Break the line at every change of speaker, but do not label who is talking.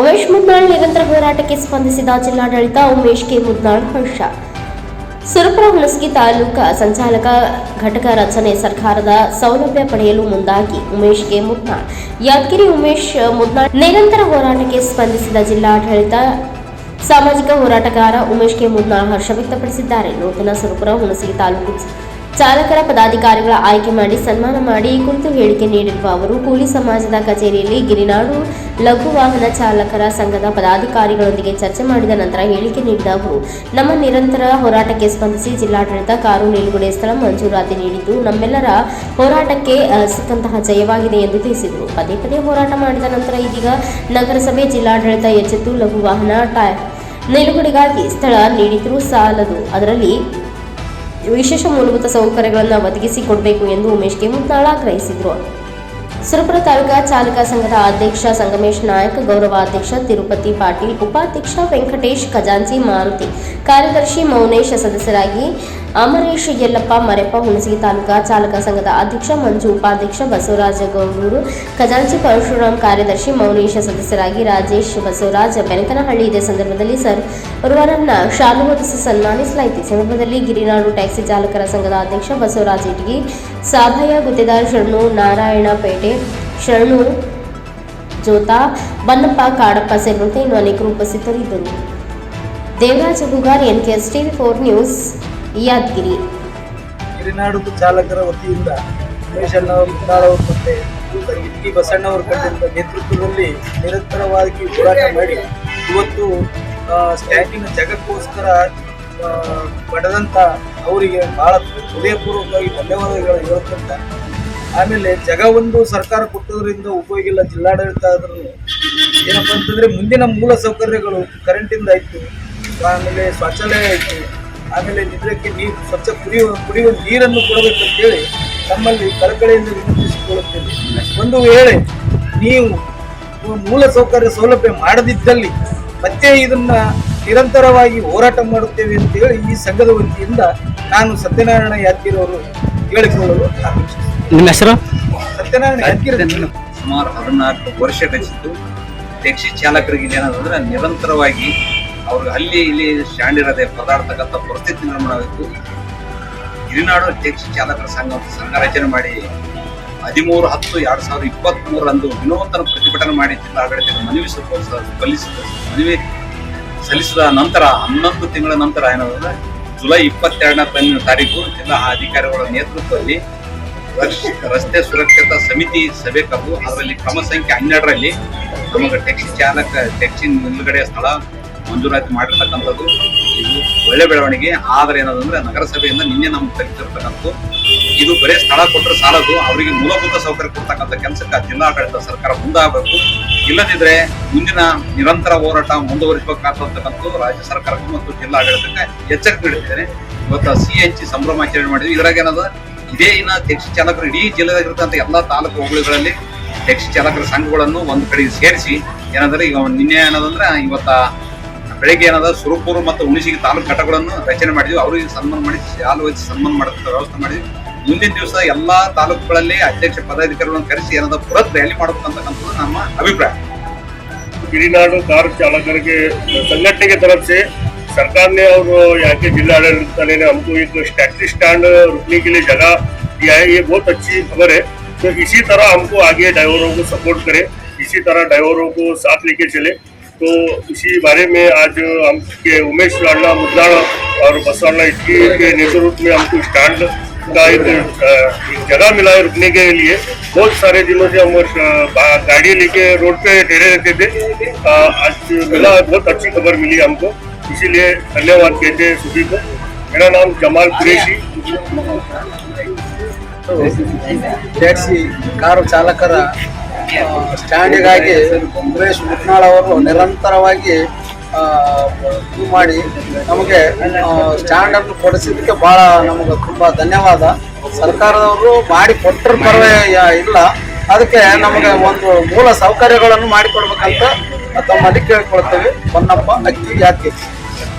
ಉಮೇಶ್ ಮುದ್ನಾಳ್ ನಿರಂತರ ಹೋರಾಟಕ್ಕೆ ಸ್ಪಂದಿಸಿದ ಜಿಲ್ಲಾಡಳಿತ ಉಮೇಶ್ ಕೆ ಮುದ್ನಾಳ್ ಹರ್ಷ. ಸುರಪುರ ಹುಣಸಗಿ ತಾಲೂಕ ಸಂಚಾಲಕ ಘಟಕ ರಚನೆ ಸರ್ಕಾರದ ಸೌಲಭ್ಯ ಪಡೆಯಲು ಮುಂದಾಗಿ ಉಮೇಶ್ ಕೆ ಮುದ್ನಾಳ್. ಯಾದಗಿರಿ ಉಮೇಶ್ ಮುದ್ನಾಳ್ ನಿರಂತರ ಹೋರಾಟಕ್ಕೆ ಸ್ಪಂದಿಸಿದ ಜಿಲ್ಲಾಡಳಿತ ಸಾಮಾಜಿಕ ಹೋರಾಟಗಾರ ಉಮೇಶ್ ಕೆ ಮುದ್ನಾಳ್ ಹರ್ಷ ವ್ಯಕ್ತಪಡಿಸಿದ್ದಾರೆ. ನೂತನ ಸುರಪುರ ಹುಣಸಗಿ ತಾಲೂಕು ಚಾಲಕರ ಪದಾಧಿಕಾರಿಗಳ ಆಯ್ಕೆ ಮಾಡಿ ಸನ್ಮಾನ ಮಾಡಿ ಈ ಕುರಿತು ಹೇಳಿಕೆ ನೀಡಿರುವ ಅವರು, ಕೂಲಿ ಸಮಾಜದ ಕಚೇರಿಯಲ್ಲಿ ಗಿರಿನಾಡು ಲಘು ವಾಹನ ಚಾಲಕರ ಸಂಘದ ಪದಾಧಿಕಾರಿಗಳೊಂದಿಗೆ ಚರ್ಚೆ ಮಾಡಿದ ನಂತರ ಹೇಳಿಕೆ ನೀಡಿದ ಅವರು, ನಮ್ಮ ನಿರಂತರ ಹೋರಾಟಕ್ಕೆ ಸ್ಪಂದಿಸಿ ಜಿಲ್ಲಾಡಳಿತ ಕಾರು ನಿಲುಗಡೆ ಸ್ಥಳ ಮಂಜೂರಾತಿ ನೀಡಿದ್ದು, ನಮ್ಮೆಲ್ಲರ ಹೋರಾಟಕ್ಕೆ ಸಿಕ್ಕಂತಹ ಜಯವಾಗಿದೆ ಎಂದು ತಿಳಿಸಿದರು. ಪದೇ ಪದೇ ಹೋರಾಟ ಮಾಡಿದ ನಂತರ ಇದೀಗ ನಗರಸಭೆ ಜಿಲ್ಲಾಡಳಿತ ಎಚ್ಚೆತ್ತು ಲಘು ವಾಹನ ಟೈ- ನಿಲುಗಡೆಗಾಗಿ ಸ್ಥಳ ನೀಡಿದ್ರೂ ಸಾಲದು. ಅದರಲ್ಲಿ ವಿಶೇಷ ಮೂಲಭೂತ ಸೌಕರ್ಯಗಳನ್ನು ಒದಗಿಸಿ ಕೊಡಬೇಕು ಎಂದು ಉಮೇಶ್ ಕೆ ಆಗ್ರಹಿಸಿದರು. ಸುರಪುರ ತಾಲೂಕಾ ಚಾಲಕ ಸಂಘದ ಅಧ್ಯಕ್ಷ ಸಂಗಮೇಶ್ ನಾಯಕ್ ಗೌರವಾಧ್ಯಕ್ಷ ತಿರುಪತಿ ಪಾಟೀಲ್, ಉಪಾಧ್ಯಕ್ಷ ವೆಂಕಟೇಶ್ ಖಜಾಂಚಿ ಮಾರುತಿ, ಕಾರ್ಯದರ್ಶಿ ಮೌನೇಶ್ ಸದಸ್ಯರಾಗಿ ಅಮರೇಶ್ ಯಲ್ಲಪ್ಪ ಮರೆಪ್ಪ ಹುಣಸಿ ತಾಲೂಕಾ ಚಾಲಕ ಸಂಘದ ಅಧ್ಯಕ್ಷ ಮಂಜು ಉಪಾಧ್ಯಕ್ಷ ಬಸವರಾಜ ಗೌಡೂರು, ಖಜಾಂಚಿ ಪರಶುರಾಮ್ ಕಾರ್ಯದರ್ಶಿ ಮೌನೇಶ ಸದಸ್ಯರಾಗಿ ರಾಜೇಶ್ ಬಸವರಾಜ್ ಬೆನಕನಹಳ್ಳಿ. ಇದೇ ಸಂದರ್ಭದಲ್ಲಿ ಸರ್ ಅವರನ್ನ ಶಾಲು ಹೊತ್ತಿಸಿ ಸನ್ಮಾನಿಸಲಾಯಿತು. ಈ ಸಂದರ್ಭದಲ್ಲಿ ಗಿರಿನಾಡು ಟ್ಯಾಕ್ಸಿ ಚಾಲಕರ ಸಂಘದ ಅಧ್ಯಕ್ಷ ಬಸವರಾಜ್ ಇಟಗಿ ಸಾಭಯ ಗುತ್ತೇದಾರ್ ಶರಣು, ನಾರಾಯಣಪೇಟೆ ಶರಣು ಜೋತಾ, ಬನ್ನಪ್ಪ ಕಾಡಪ್ಪ ಸೇರಿದಂತೆ ಇನ್ನು ಅನೇಕರು ಉಪಸ್ಥಿತರಿದ್ದರು. Devaraj Hugar N steel four news. Yadgir?
ಹಿರಿನಾಡು ಚಾಲಕರ ವತಿಯಿಂದ ಉಮೇಶ್ ಅವರು ಮುದ್ದಾಳ್ ಅವರು ಮತ್ತೆ ಬಸಣ್ಣ ಅವರು ನೇತೃತ್ವದಲ್ಲಿ ನಿರಂತರವಾಗಿ ಹೋರಾಟ ಮಾಡಿ, ಇವತ್ತು ಸ್ಟ್ಯಾಂಡಿನ ಜಗಕ್ಕೋಸ್ಕರ ಪಡೆದಂಥ ಅವರಿಗೆ ಬಹಳ ಹೃದಯಪೂರ್ವಕವಾಗಿ ಧನ್ಯವಾದಗಳು ಹೇಳುತ್ತಂತ ಆಮೇಲೆ ಜಗ ಒಂದು ಸರ್ಕಾರ ಕೊಟ್ಟೋದ್ರಿಂದ ಉಪಯೋಗಿಲ್ಲ ಜಿಲ್ಲಾಡಳಿತ ಆದ್ರೂ. ಏನಪ್ಪ ಅಂತಂದ್ರೆ ಮುಂದಿನ ಮೂಲ ಸೌಕರ್ಯಗಳು ಕರೆಂಟಿಂದ ಆಯ್ತು. ಆಮೇಲೆ ಶೌಚಾಲಯ ಆಯ್ತು. ಆಮೇಲೆ ನಿದ್ರಕ್ಕೆ ನೀರು ಸ್ವಚ್ಛ ಕುಡಿಯುವ ಕುಡಿಯುವ ನೀರನ್ನು ಕೊಡಬೇಕಂತೇಳಿ ತಮ್ಮಲ್ಲಿ ಕಳಕಳಿಯಿಂದ ವಿನಂತಿಸಿಕೊಳ್ಳುತ್ತೇವೆ ಒಂದು ವೇಳೆ ನೀವು ಮೂಲ ಸೌಕರ್ಯ ಸೌಲಭ್ಯ ಮಾಡದಿದ್ದಲ್ಲಿ ಮತ್ತೆ ಇದನ್ನ ನಿರಂತರವಾಗಿ ಹೋರಾಟ ಮಾಡುತ್ತೇವೆ ಅಂತೇಳಿ ಈ ಸಂಘದ ವತಿಯಿಂದ ನಾನು ಸತ್ಯನಾರಾಯಣ ಯಾದಗಿರಿ ಅವರು ಹೇಳಿಕೊಳ್ಳಲು
ನಿಮ್ಮ ಹೆಸರು?
ಸತ್ಯನಾರಾಯಣ ಯಾದಗಿರಿ
ಸುಮಾರು ಹದಿನಾಲ್ಕು ವರ್ಷ ಕಳಿಸಿದ್ದು ಟ್ಯಾಕ್ಸಿ ಚಾಲಕರಿಗೆ ಏನಂದ್ರೆ ನಿರಂತರವಾಗಿ ಅವ್ರಿಗೆ ಅಲ್ಲಿ ಇಲ್ಲಿ ಸ್ಟ್ಯಾಂಡ್ ಇರದೆ ಪದಾರ್ಥಕ್ಕಂಥ ಪರಿಸ್ಥಿತಿ ನಿರ್ಮಾಣ ಆಗಿತ್ತು. ಗಿರಿನಾಡು ಟ್ಯಾಕ್ಸಿ ಚಾಲಕರ ಸಂಘ ಸಂಘ ರಚನೆ ಮಾಡಿ ಹದಿಮೂರು ಹತ್ತು ಎರಡ್ ಸಾವಿರದ ಇಪ್ಪತ್ತ್ ಮೂರರಂದು ವಿನೂತನ ಪ್ರತಿಭಟನೆ ಮಾಡಿ ಜಿಲ್ಲಾಡಳಿತಕ್ಕೆ ಮನವಿ ಸಲ್ಲಿಸಿದ ಮನವಿ ಸಲ್ಲಿಸಿದ ನಂತರ ಹನ್ನೊಂದು ತಿಂಗಳ ನಂತರ ಏನಾದ್ರೆ ಜುಲೈ ಇಪ್ಪತ್ತೆರಡನೇ ತಾರೀಕು ಜಿಲ್ಲಾ ಅಧಿಕಾರಿಗಳ ನೇತೃತ್ವದಲ್ಲಿ ರಸ್ತೆ ಸುರಕ್ಷತಾ ಸಮಿತಿ ಸಭೆ ಕರೆದು ಅದರಲ್ಲಿ ಕ್ರಮ ಸಂಖ್ಯೆ ಹನ್ನೆರಡರಲ್ಲಿ ನಮಗೆ ಟ್ಯಾಕ್ಸಿ ಚಾಲಕ, ಟ್ಯಾಕ್ಸಿ ನಿಲುಗಡೆ ಸ್ಥಳ ಮಂಜೂರಾತಿ ಮಾಡಿರ್ತಕ್ಕಂಥದ್ದು ಇದು ಒಳ್ಳೆ ಬೆಳವಣಿಗೆ. ಆದರೆ ಏನದಂದ್ರೆ ನಗರಸಭೆಯಿಂದ ನಿನ್ನೆ ನಮ್ಗೆ ತೆಗೆದಿರ್ತಕ್ಕಂಥದ್ದು ಇದು ಬರೀ ಸ್ಥಳ ಕೊಟ್ಟರೆ ಸಾಲದು. ಅವರಿಗೆ ಮೂಲಭೂತ ಸೌಕರ್ಯ ಕೊಡ್ತಕ್ಕಂಥ ಕೆಲಸಕ್ಕೆ ಜಿಲ್ಲಾಡಳಿತ ಸರ್ಕಾರ ಮುಂದಾಗಬೇಕು. ಇಲ್ಲದಿದ್ರೆ ಮುಂದಿನ ನಿರಂತರ ಹೋರಾಟ ಮುಂದುವರಿಸಬೇಕಾಗ್ತಕ್ಕಂಥದ್ದು ರಾಜ್ಯ ಸರ್ಕಾರಕ್ಕೂ ಮತ್ತು ಜಿಲ್ಲಾಡಳಿತಕ್ಕೆ ಎಚ್ಚರಿಕೆ ನೀಡಿದ್ದೇನೆ ಇವತ್ತು ಸಿ ಎಚ್ ಸಂಭ್ರಮಾಚರಣೆ ಮಾಡಿದ್ವಿ. ಇದ್ರಾಗ ಏನದ? ಇದೇ ಇನ್ನ ಟ್ಯಾಕ್ಸಿ ಚಾಲಕರು ಇಡೀ ಜಿಲ್ಲೆದಾಗಿರ್ತಕ್ಕಂಥ ಎಲ್ಲಾ ತಾಲೂಕು ಹೋಬಳಿಗಳಲ್ಲಿ ಟ್ಯಾಕ್ಸಿ ಚಾಲಕರ ಸಂಘಗಳನ್ನು ಒಂದು ಕಡೆಗೆ ಸೇರಿಸಿ ಏನಂದ್ರೆ ಈಗ ನಿನ್ನೆ ಏನದಂದ್ರೆ ಇವತ್ತ ಬೆಳಗ್ಗೆ ಏನದ ಸುರಪುರ ಮತ್ತು ಉಣಿಸಿಗೆ ತಾಲೂಕು ಘಟಕಗಳನ್ನು ರಚನೆ ಮಾಡಿದ್ವಿ. ಅವರಿಗೆ ಸನ್ಮಾನ ಮಾಡಿ, ಶಾಲು ವಹಿಸಿ ಸನ್ಮಾನ ಮಾಡೋದಕ್ಕೆ ವ್ಯವಸ್ಥೆ ಮಾಡಿದ್ವಿ. ಮುಂದಿನ ದಿವಸ ಎಲ್ಲಾ ತಾಲೂಕುಗಳಲ್ಲಿ ಅಧ್ಯಕ್ಷ ಪದಾಧಿಕಾರಿಗಳನ್ನು ಕರೆಸಿ ಏನಾದ ಬೃಹತ್ ರ್ಯಾಲಿ ಮಾಡಬೇಕಂತಕ್ಕಂಥದ್ದು ನಮ್ಮ ಅಭಿಪ್ರಾಯ.
ಗಿರಿನಾಡು ಕಾರು ಚಾಲಕರಿಗೆ ಸಂಘಟನೆಗೆ ತರಫ್ಸಿ ಸರ್ಕಾರನೇ ಅವರು ಯಾಕೆ यहाँ के जिला आडलित ಸ್ಟ್ಯಾಂಡ್ हमको एक टैक्सी स्टैंड रुकने के लिए जगह दिया है ये बहुत अच्छी खबर है तो इसी तरह हमको आगे ड्राइवरों तो इसी बारे में आज हम के उमेश लाडला मुद्दाड़ा और बसवाड़ा इटकी के नेतृत्व में हमको स्टैंड का एक अ, एक जगह मिला है रुकने के लिए बहुत सारे दिनों से हम अ, बा- गाड़ी लेके रोड पे ठहरे रहते थे अ, आज मिला बहुत अच्छी खबर मिली हमको इसीलिए धन्यवाद कहते हैं सभी को मेरा नाम जमाल कुरैशी
ಟ್ಯಾಕ್ಸಿ ಕಾರು ಚಾಲಕರ ಆ, ಸ್ಟ್ಯಾಂಡಿಗಾಗಿ ಉಮೇಶ್ ಮುಟ್ನಾಳ್ ಅವರು ನಿರಂತರವಾಗಿ ಇದು ಮಾಡಿ ನಮಗೆ ಸ್ಟ್ಯಾಂಡ್ ಅನ್ನು ಕೊಡಿಸಿದ್ದಕ್ಕೆ ಭಾಳ ನಮಗೆ ತುಂಬ ಧನ್ಯವಾದ. ಸರ್ಕಾರದವರು ಮಾಡಿ ಕೊಟ್ಟರು ಪರವೇ ಇಲ್ಲ. ಅದಕ್ಕೆ ನಮಗೆ ಒಂದು ಮೂಲ ಸೌಕರ್ಯಗಳನ್ನು ಮಾಡಿಕೊಡ್ಬೇಕಂತ ತಮ್ಮಲ್ಲಿ ಕೇಳ್ಕೊಳ್ತೇವೆ ಹೊನ್ನಪ್ಪ ಅಕ್ಕಿ ಯಾಕೆ?